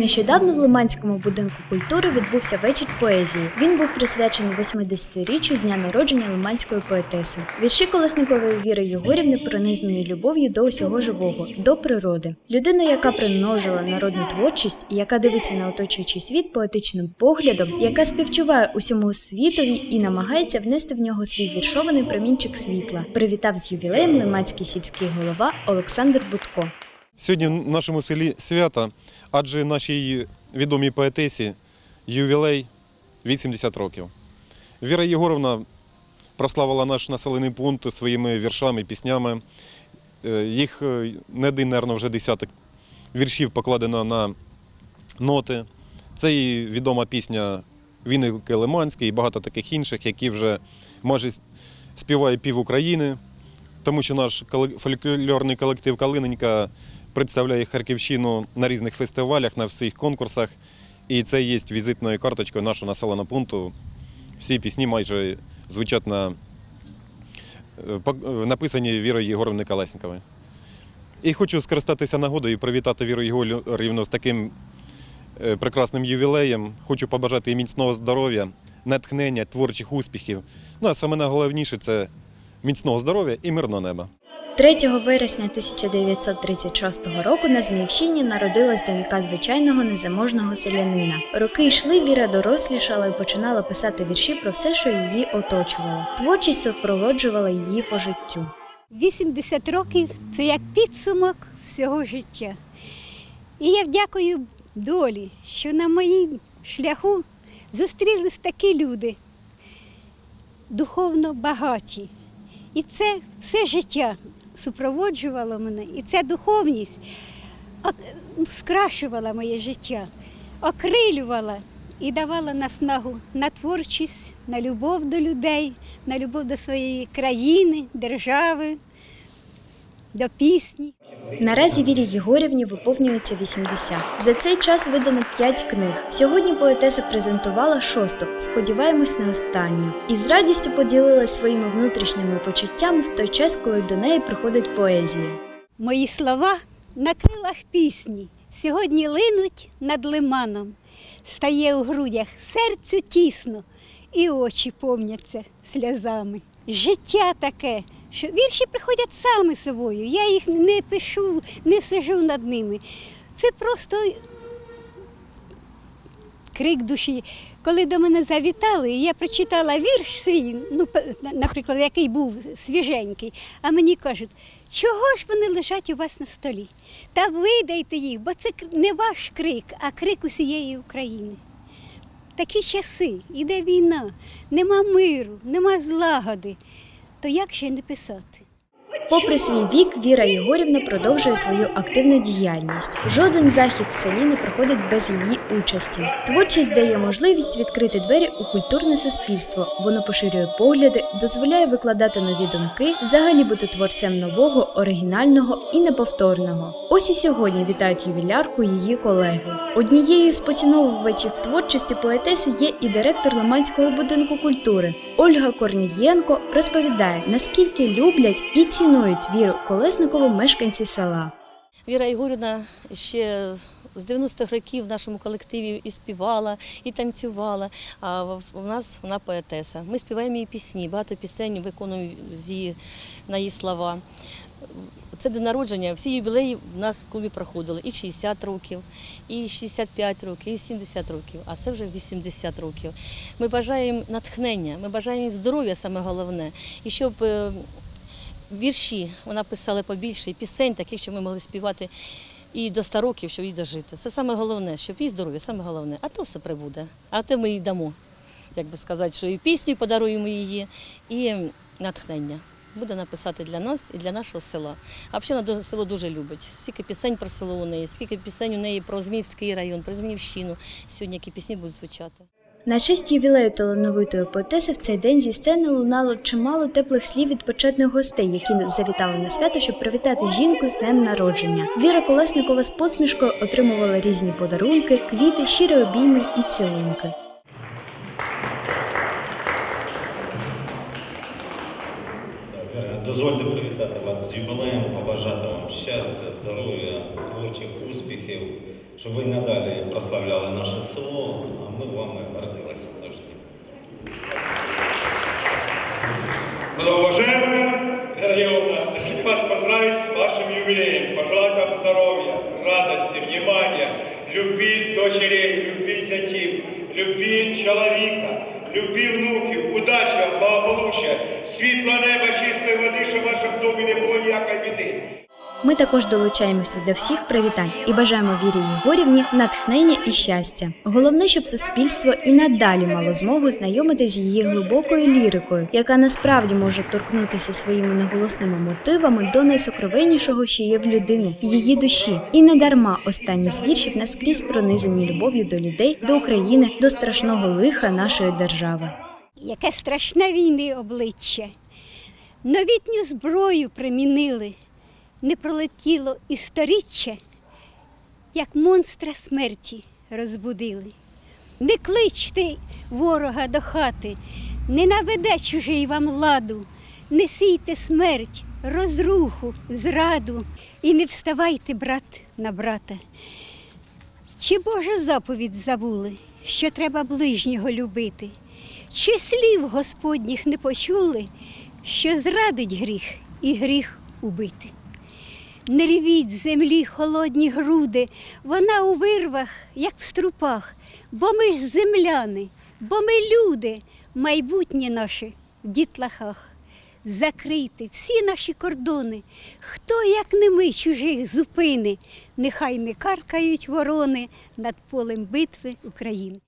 Нещодавно в Лиманському будинку культури відбувся вечір поезії. Він був присвячений 80-річчю з дня народження лиманської поетеси. Вірші колесникової Віри Єгорівни пронизані любов'ю до усього живого, до природи. Людина, яка примножила народну творчість і яка дивиться на оточуючий світ поетичним поглядом, яка співчуває усьому світові і намагається внести в нього свій віршований промінчик світла. Привітав з ювілеєм лиманський сільський голова Олександр Будко. Сьогодні в нашому селі свято, адже нашій відомій поетесі ювілей 80 років. Віра Єгоровна прославила наш населений пункт своїми віршами, піснями. Е, Їх е, не один, мабуть, вже десяток віршів покладено на ноти. Це і відома пісня Вінники Лиманський і багато таких інших, які вже майже співає пів України, тому що наш фольклорний колектив Калиненька представляє Харківщину на різних фестивалях, на всіх конкурсах. І це є візитною карточкою нашого населеного пункту. Всі пісні майже звучать на е, написані Вірою Єгоровною Колесниковою. І хочу скористатися нагодою і привітати Віру Єгорівну з таким е, прекрасним ювілеєм. Хочу побажати їй міцного здоров'я, натхнення, творчих успіхів. Ну а саме найголовніше це міцного здоров'я і мирного неба. 3 вересня 1936 року на Зміївщині народилась донька звичайного незаможного селянина. Роки йшли, Віра дорослішала і починала писати вірші про все, що її оточувало. Творчість супроводжувала її по життю. 80 років це як підсумок всього життя. І я дякую долі, що на моїм шляху зустрілись такі люди, духовно багаті. І це все життя супроводжувало мене, і ця духовність скращувала моє життя, окрилювала і давала наснагу на творчість, на любов до людей, на любов до своєї країни, держави, до пісні. Наразі Вірі Єгорівні виповнюється 80. За цей час видано 5 книг. Сьогодні поетеса презентувала шосту, сподіваємось на останню. І з радістю поділилась своїми внутрішніми почуттями в той час, коли до неї приходить поезія. Мої слова на крилах пісні сьогодні линуть над лиманом. Стає у грудях серцю тісно, і очі повняться сльозами. Життя таке, що вірші приходять самі собою. Я їх не пишу, не сижу над ними. Це просто крик душі. Коли до мене завітали, я прочитала вірш свій, ну, наприклад, який був свіженький, а мені кажуть, чого ж вони лежать у вас на столі? Та видайте їх, бо це не ваш крик, а крик усієї України. Такі часи, іде війна, нема миру, нема злагоди. То як ще не писати? Попри свій вік, Віра Єгорівна продовжує свою активну діяльність. Жоден захід в селі не проходить без її участі. Творчість дає можливість відкрити двері у культурне суспільство. Воно поширює погляди, дозволяє викладати нові думки, взагалі бути творцем нового, оригінального і неповторного. Ось і сьогодні вітають ювілярку її колеги. Однією з поціновувачів творчості поетеси є і директор Лиманського будинку культури. Ольга Корнієнко розповідає, наскільки люблять і цінують віру Колесникову мешканці села. Віра Ігорівна ще з 90-х років в нашому колективі і співала, і танцювала. А в- нас вона поетеса. Ми співаємо її пісні, багато пісень виконуємо з її, на її слова. Це день народження, всі юбілеї в нас в клубі проходили. І 60 років, і 65 років, і 70 років, а це вже 80 років. Ми бажаємо натхнення, ми бажаємо здоров'я, саме головне. І щоб е, вірші вона писала побільше, і пісень таких, що ми могли співати і до 100 років, щоб їй дожити. Це саме головне, щоб їй здоров'я, саме головне. А то все прибуде. А то ми їй дамо, як би сказати, що і пісню подаруємо її, і натхнення. Буде написати для нас і для нашого села. А взагалі вона село дуже любить. Скільки пісень про село у неї, скільки пісень у неї про Зміївський район, про Зміївщину. Сьогодні які пісні будуть звучати. На честь ювілею талановитої поетеси в цей день зі сцени лунало чимало теплих слів від почетних гостей, які завітали на свято, щоб привітати жінку з днем народження. Віра Колесникова з посмішкою отримувала різні подарунки, квіти, щирі обійми і цілунки. Дозвольте привітати вас з юбілеєм, побажати вам щастя, здоров'я, творчих успіхів, щоб ви надалі прославляли наше село, а ми вами гордилися завжди. Многоуважаемая Георгиевна, хочу вас поздравить с вашим юбилеем, пожелать вам здоровья, радости, внимания, любви дочерей, любви зятів, любви чоловіка, любви внуків, удачі, благополуччя, світла неба, чистої води, щоб в вашому домі не було ніякої біди. Ми також долучаємося до всіх привітань і бажаємо Вірі Єгорівні натхнення і щастя. Головне, щоб суспільство і надалі мало змогу знайомити з її глибокою лірикою, яка насправді може торкнутися своїми неголосними мотивами до найсокровеннішого, що є в людини, її душі. І не дарма останні з віршів наскрізь пронизані любов'ю до людей, до України, до страшного лиха нашої держави. Яке страшне війни обличчя. Новітню зброю примінили, не пролетіло і сторіччя, як монстра смерті розбудили. Не кличте ворога до хати, не наведе чужий вам ладу, не сійте смерть, розруху, зраду, і не вставайте, брат на брата. Чи Божу заповідь забули, що треба ближнього любити? Чи слів Господніх не почули, що зрадить гріх і гріх убити? Не ревіть з землі холодні груди, вона у вирвах, як в струпах, бо ми ж земляни, бо ми люди, майбутнє наше в дітлахах. Закрийте всі наші кордони, хто, як не ми, чужих зупини, нехай не каркають ворони над полем битви України.